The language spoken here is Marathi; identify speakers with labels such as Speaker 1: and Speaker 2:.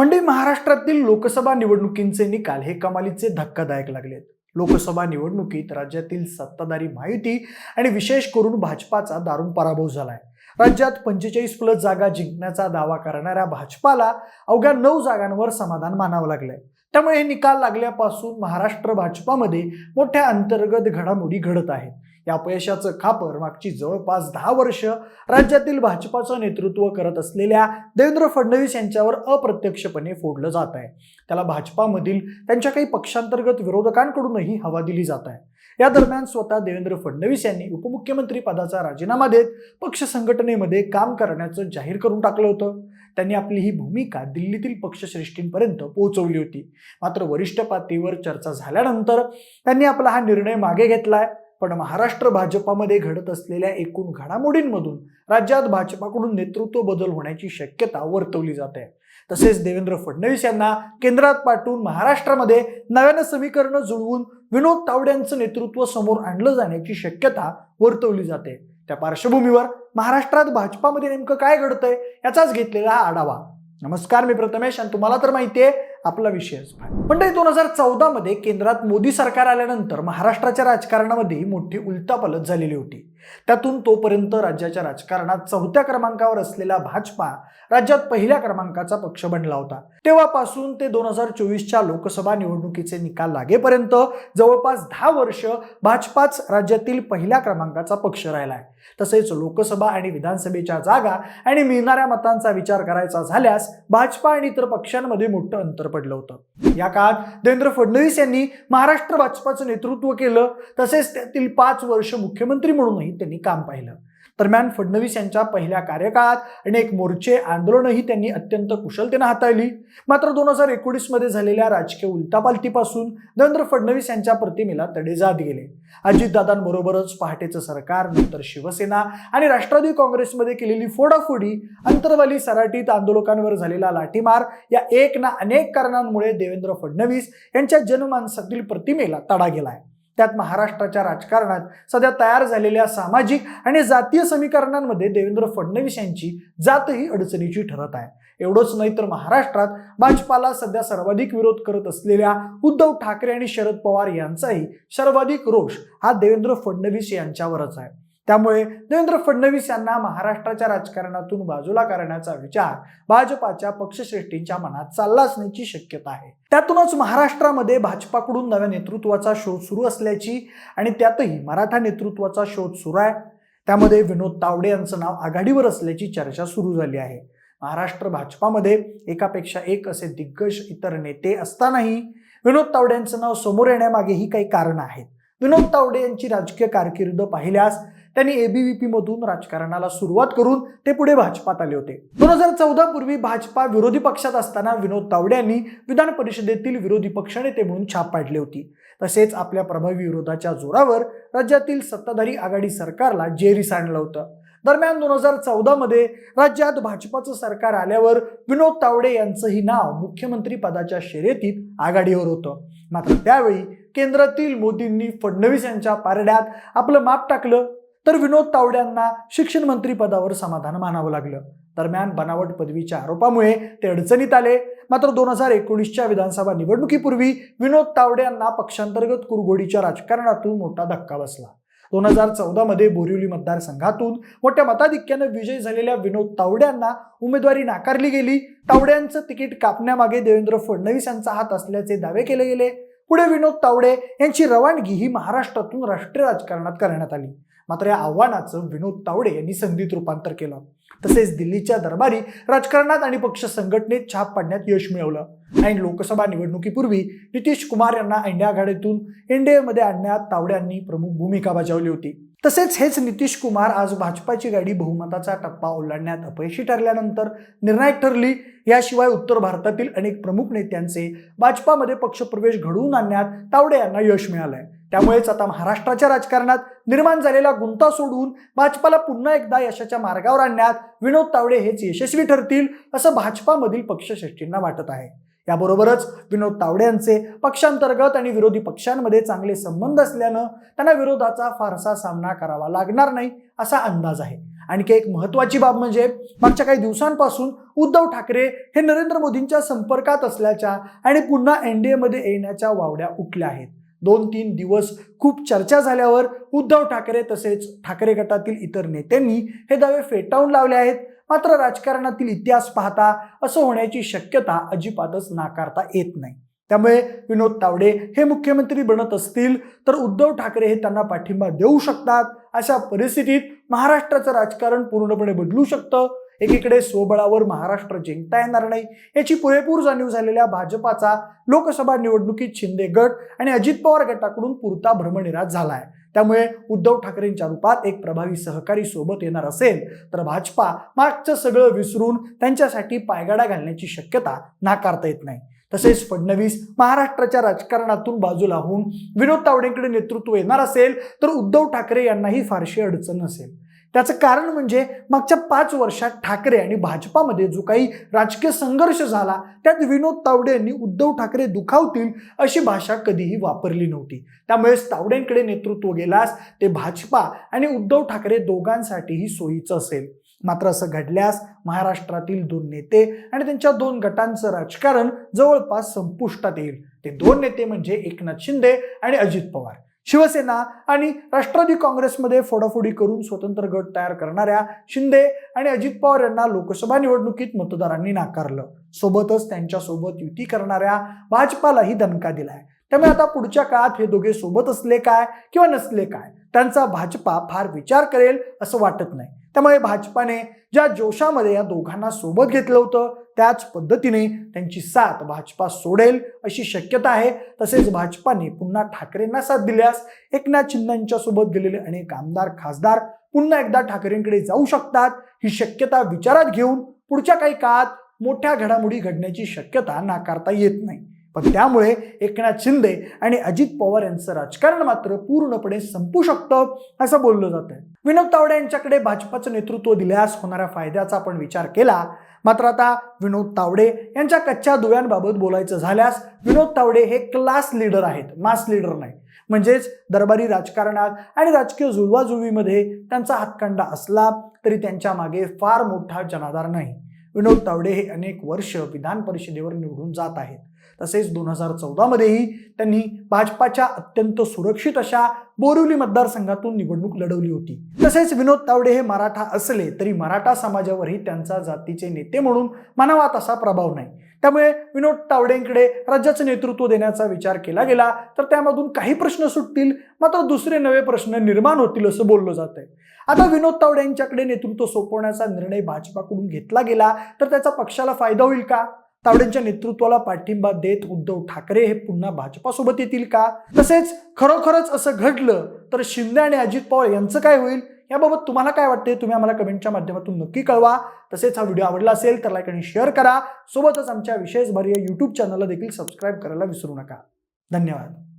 Speaker 1: म्हणजे महाराष्ट्रातील लोकसभा निवडणुकींचे निकाल हे कमालीचे धक्कादायक लागलेत. लोकसभा निवडणुकीत राज्यातील सत्ताधारी माहिती आणि विशेष करून भाजपाचा दारुण पराभव झालाय. राज्यात पंचेचाळीस प्लस जागा जिंकण्याचा दावा करणाऱ्या भाजपाला अवघ्या नऊ जागांवर समाधान मानावं लागलंय. त्यामुळे हे निकाल लागल्यापासून महाराष्ट्र भाजपामध्ये मोठ्या अंतर्गत घडामोडी घडत आहेत. या अपयशाचं खापर मागची जवळपास दहा वर्ष राज्यातील भाजपाचं नेतृत्व करत असलेल्या देवेंद्र फडणवीस यांच्यावर अप्रत्यक्षपणे फोडलं जात आहे. त्याला भाजपामधील त्यांच्या काही पक्षांतर्गत विरोधकांकडूनही हवा दिली जात आहे. या दरम्यान स्वतः देवेंद्र फडणवीस यांनी उपमुख्यमंत्री पदाचा राजीनामा देत पक्ष संघटनेमध्ये काम करण्याचं जाहीर करून टाकलं होतं. त्यांनी आपली ही भूमिका दिल्लीतील पक्षश्रेष्ठींपर्यंत पोहोचवली होती. मात्र वरिष्ठ पातळीवर चर्चा झाल्यानंतर त्यांनी आपला हा निर्णय मागे घेतलाय. पण महाराष्ट्र भाजपामध्ये घडत असलेल्या एकूण घडामोडींमधून राज्यात भाजपाकडून नेतृत्व बदल होण्याची शक्यता वर्तवली जाते. तसेच देवेंद्र फडणवीस यांना केंद्रात पाठवून महाराष्ट्रामध्ये नव्यानं समीकरणं जुळवून विनोद तावड्यांचं नेतृत्व समोर आणलं जाण्याची शक्यता वर्तवली जाते. त्या पार्श्वभूमीवर महाराष्ट्रात भाजपामध्ये नेमकं काय घडतंय याचाच घेतलेला हा आढावा. नमस्कार मी प्रथमेश आणि तुम्हाला तर माहिती आहे आपला विषयच पण दोन हजार चौदा मध्ये केंद्रात मोदी सरकार आल्यानंतर महाराष्ट्राच्या राजकारणामध्ये मोठी उलतापालत झालेली होती. त्यातून तोपर्यंत राज्याच्या राजकारणात चौथ्या क्रमांकावर असलेला भाजपा राज्यात पहिल्या क्रमांकाचा पक्ष बनला होता. तेव्हापासून ते दोन हजार चोवीसच्या लोकसभा निवडणुकीचे निकाल लागेपर्यंत जवळपास दहा वर्ष भाजपाच राज्यातील पहिल्या क्रमांकाचा पक्ष राहिला आहे तसेच लोकसभा आणि विधानसभेच्या जागा आणि मिळणाऱ्या मतांचा विचार करायचा झाल्यास भाजपा आणि इतर पक्षांमध्ये मोठं अंतर पडलं होतं. या काळात देवेंद्र फडणवीस यांनी महाराष्ट्र भाजपाचं नेतृत्व केलं. तसेच त्यातील पाच वर्ष मुख्यमंत्री म्हणूनही त्यांनी काम पाहिलं. दरम्यान फडणवीस यांच्या पहिल्या कार्यकाळात अनेक मोर्चे आंदोलनही त्यांनी अत्यंत कुशलतेनं हाताळली. मात्र दोन हजार एकोणीसमध्ये झालेल्या राजकीय उलटापालटीपासून देवेंद्र फडणवीस यांच्या प्रतिमेला तडे जात गेले. अजितदादांबरोबरच पहाटेचं सरकार नंतर शिवसेना आणि राष्ट्रवादी काँग्रेसमध्ये केलेली फोडाफोडी अंतरवाली सराटीत आंदोलकांवर झालेला लाठीमार या एक ना अनेक कारणांमुळे देवेंद्र फडणवीस यांच्या जनमानसातील प्रतिमेला तडा गेलाय. त्यात महाराष्ट्राच्या राजकारणात सध्या तयार झालेल्या सामाजिक आणि जातीय समीकरणांमध्ये देवेंद्र फडणवीस यांची जातही अडचणीची ठरत आहे. एवढंच नाही तर महाराष्ट्रात भाजपाला सध्या सर्वाधिक विरोध करत असलेल्या उद्धव ठाकरे आणि शरद पवार यांचाही सर्वाधिक रोष हा देवेंद्र फडणवीस यांच्यावरच आहे. त्यामुळे देवेंद्र फडणवीस यांना महाराष्ट्राच्या राजकारणातून बाजूला करण्याचा विचार भाजपाच्या पक्षश्रेष्ठींच्या मनात चालला असण्याची शक्यता आहे. त्यातूनच महाराष्ट्रामध्ये भाजपाकडून नव्या नेतृत्वाचा शोध सुरू असल्याची आणि त्यातही मराठा नेतृत्वाचा शोध सुरू आहे. त्यामध्ये विनोद तावडे यांचं नाव आघाडीवर असल्याची चर्चा सुरू झाली आहे. महाराष्ट्र भाजपामध्ये एकापेक्षा एक असे दिग्गज इतर नेते असतानाही विनोद तावडे यांचं नाव समोर येण्यामागेही काही कारण आहेत. विनोद तावडे यांची राजकीय कारकीर्द पाहिल्यास त्यांनी एबीव्हीपी मधून राजकारणाला सुरुवात करून ते पुढे भाजपात आले होते. दोन हजार चौदा पूर्वी भाजपा विरोधी पक्षात असताना विनोद तावडे यांनी विधान परिषदेतील विरोधी पक्षनेते म्हणून छाप पाडली होती. तसेच आपल्या प्रभावी विरोधाच्या जोरावर राज्यातील सत्ताधारी आघाडी सरकारला जेरी आणलं होतं. दरम्यान दोन हजार चौदा मध्ये राज्यात भाजपाचं सरकार आल्यावर विनोद तावडे यांचंही नाव मुख्यमंत्री पदाच्या शर्यतीत आघाडीवर होतं. मात्र त्यावेळी केंद्रातील मोदींनी फडणवीस यांच्या पारड्यात आपलं माप टाकलं. तर विनोद तावड्यांना शिक्षण मंत्री पदावर समाधान मानावं लागलं. दरम्यान बनावट पदवीच्या आरोपामुळे ते अडचणीत आले. मात्र दोन हजार एकोणीसच्या विधानसभा निवडणुकीपूर्वी विनोद तावडे यांना पक्षांतर्गत कुरघोडीच्या राजकारणातून मोठा धक्का बसला. दोन हजार चौदामध्ये बोरिवली मतदारसंघातून मोठ्या मताधिक्यानं विजयी झालेल्या विनोद तावड्यांना उमेदवारी नाकारली गेली. तावड्यांचं तिकीट कापण्यामागे देवेंद्र फडणवीस यांचा हात असल्याचे दावे केले गेले. पुढे विनोद तावडे यांची रवानगी ही महाराष्ट्रातून राष्ट्रीय राजकारणात करण्यात आली. मात्र या आव्हानाचं विनोद तावडे यांनी संधीत रूपांतर केलं. तसेच दिल्लीच्या दरबारी राजकारणात आणि पक्ष संघटनेत छाप पाडण्यात यश मिळवलं. आणि लोकसभा निवडणुकीपूर्वी नितीश कुमार यांना इंडिया आघाडीतून एनडीएमध्ये आणण्यात तावड्यांनी प्रमुख भूमिका बजावली होती. तसेच हेच नितीश कुमार आज भाजपाची गाडी बहुमताचा टप्पा ओलांडण्यात अपयशी ठरल्यानंतर निर्णायक ठरली. याशिवाय उत्तर भारतातील अनेक प्रमुख नेत्यांचे भाजपामध्ये पक्षप्रवेश घडवून आणण्यात तावडे यांना यश मिळालंय. त्यामुळेच आता महाराष्ट्राच्या राजकारणात निर्माण झालेला गुंता सोडून भाजपाला पुन्हा एकदा यशाच्या मार्गावर आणण्यात विनोद तावडे हेच यशस्वी ठरतील असं भाजपामधील पक्षश्रेष्ठींना वाटत आहे. याबरोबरच विनोद तावडे यांचे पक्षांतर्गत आणि विरोधी पक्षांमध्ये चांगले संबंध असल्यानं त्यांना विरोधाचा फारसा सामना करावा लागणार नाही असा अंदाज आहे. आणखी एक महत्वाची बाब म्हणजे मागच्या काही दिवसांपासून उद्धव ठाकरे हे नरेंद्र मोदींच्या संपर्कात असल्याच्या आणि पुन्हा एन डी एमध्ये येण्याच्या वावड्या उठल्या आहेत. दोन तीन दिवस खूप चर्चा झाल्यावर उद्धव ठाकरे तसेच ठाकरे गटातील इतर नेत्यांनी हे दावे फेटाळून लावले आहेत. मात्र राजकारणातील इतिहास पाहता असं होण्याची शक्यता अजिबातच नाकारता येत नाही. त्यामुळे विनोद तावडे हे मुख्यमंत्री बनत असतील तर उद्धव ठाकरे हे त्यांना पाठिंबा देऊ शकतात अशा परिस्थितीत महाराष्ट्राचं राजकारण पूर्णपणे बदलू शकतं. एकीकडे स्वबळावर महाराष्ट्र जिंकता येणार नाही याची पुरेपूर जाणीव झालेल्या भाजपाचा लोकसभा निवडणुकीत शिंदे गट आणि अजित पवार गटाकडून पुरता भ्रमनिराश झाला आहे त्यामुळे उद्धव ठाकरेंच्या रूपात एक प्रभावी सहकारी सोबत येणार असेल तर भाजपा मागचं सगळं विसरून त्यांच्यासाठी पायगाडा घालण्याची शक्यता नाकारता येत नाही. तसेच फडणवीस महाराष्ट्राच्या राजकारणातून बाजूला होऊन विनोद तावडेंकडे नेतृत्व येणार असेल तर उद्धव ठाकरे यांनाही फारशी अडचण नसेल. त्याचं कारण म्हणजे मागच्या पाच वर्षात ठाकरे आणि भाजपामध्ये जो काही राजकीय संघर्ष झाला त्यात विनोद तावडे यांनी उद्धव ठाकरे दुखावतील अशी भाषा कधीही वापरली नव्हती. त्यामुळेच तावडेंकडे नेतृत्व गेल्यास ते भाजपा आणि उद्धव ठाकरे दोघांसाठीही सोयीचं असेल. मात्र असं घडल्यास महाराष्ट्रातील दोन नेते आणि त्यांच्या दोन गटांचं राजकारण जवळपास संपुष्टात येईल. ते दोन नेते म्हणजे एकनाथ शिंदे आणि अजित पवार. शिवसेना आणि राष्ट्रवादी काँग्रेसमध्ये फोडाफोडी करून स्वतंत्र गट तयार करणाऱ्या शिंदे आणि अजित पवार यांना लोकसभा निवडणुकीत मतदारांनी नाकारलं. सोबतच त्यांच्यासोबत युती करणाऱ्या भाजपालाही दणका दिलाय. त्यामुळे आता पुढच्या काळात हे दोघे सोबत असले काय किंवा नसले काय त्यांचा भाजपा फार विचार करेल असं वाटत नाही. त्यामुळे भाजपाने ज्या जोशामध्ये या दोघांना सोबत घेतलं होतं त्याच पद्धतीने त्यांची साथ भाजपा सोडेल अशी शक्यता आहे. तसेच भाजपाने पुन्हा ठाकरेंना साथ दिल्यास एकनाथ शिंदेच्या सोबत गेलेले अनेक आमदार खासदार पुन्हा एकदा ठाकरेंकडे जाऊ शकतात. ही शक्यता विचारात घेऊन पुढच्या काही काळात मोठ्या घडामोडी घडण्याची शक्यता नाकारता येत नाही. पण त्यामुळे एकनाथ शिंदे आणि अजित पवार यांचं राजकारण मात्र पूर्णपणे संपू शकतं असं बोललं जात आहे विनोद तावडे यांच्याकडे भाजपाचं नेतृत्व दिल्यास होणाऱ्या फायद्याचा आपण विचार केला. मात्र आता विनोद तावडे यांच्या कच्च्या दुव्यांबाबत बोलायचं झाल्यास विनोद तावडे हे क्लास लीडर आहेत मास लीडर नाही. म्हणजेच दरबारी राजकारणात आणि राजकीय जुळवाजुळवीमध्ये त्यांचा हातखंडा असला तरी त्यांच्या मागे फार मोठा जनाधार नाही. विनोद तावडे हे अनेक वर्ष विधान परिषदेवर निवडून जात आहेत. तसेच दोन हजार चौदामध्येही त्यांनी भाजपाच्या अत्यंत सुरक्षित अशा बोरिवली मतदारसंघातून निवडणूक लढवली होती. तसेच विनोद तावडे हे मराठा असले तरी मराठा समाजावरही त्यांचा जातीचे नेते म्हणून मानावा तसा प्रभाव नाही. त्यामुळे विनोद तावडेंकडे राज्याचं नेतृत्व देण्याचा विचार केला गेला तर त्यामधून काही प्रश्न सुटतील मात्र दुसरे नवे प्रश्न निर्माण होतील असं बोललं जात आहे आता विनोद तावडे यांच्याकडे नेतृत्व सोपवण्याचा निर्णय भाजपाकडून घेतला गेला तर त्याचा पक्षाला फायदा होईल का? तावडेंच्या नेतृत्वाला पाठिंबा देत उद्धव ठाकरे हे पुन्हा भाजपासोबत येतील का? तसेच खरोखरच असं घडलं तर शिंदे आणि अजित पवार यांचं काय होईल? याबाबत तुम्हाला काय वाटते तुम्ही आम्हाला कमेंटच्या माध्यमातून नक्की कळवा. तसेच हा व्हिडिओ आवडला असेल तर लाईक आणि शेअर करा. सोबतच आमच्या विशेष भारी यूट्यूब चॅनलला देखील सबस्क्राईब करायला विसरू नका. धन्यवाद.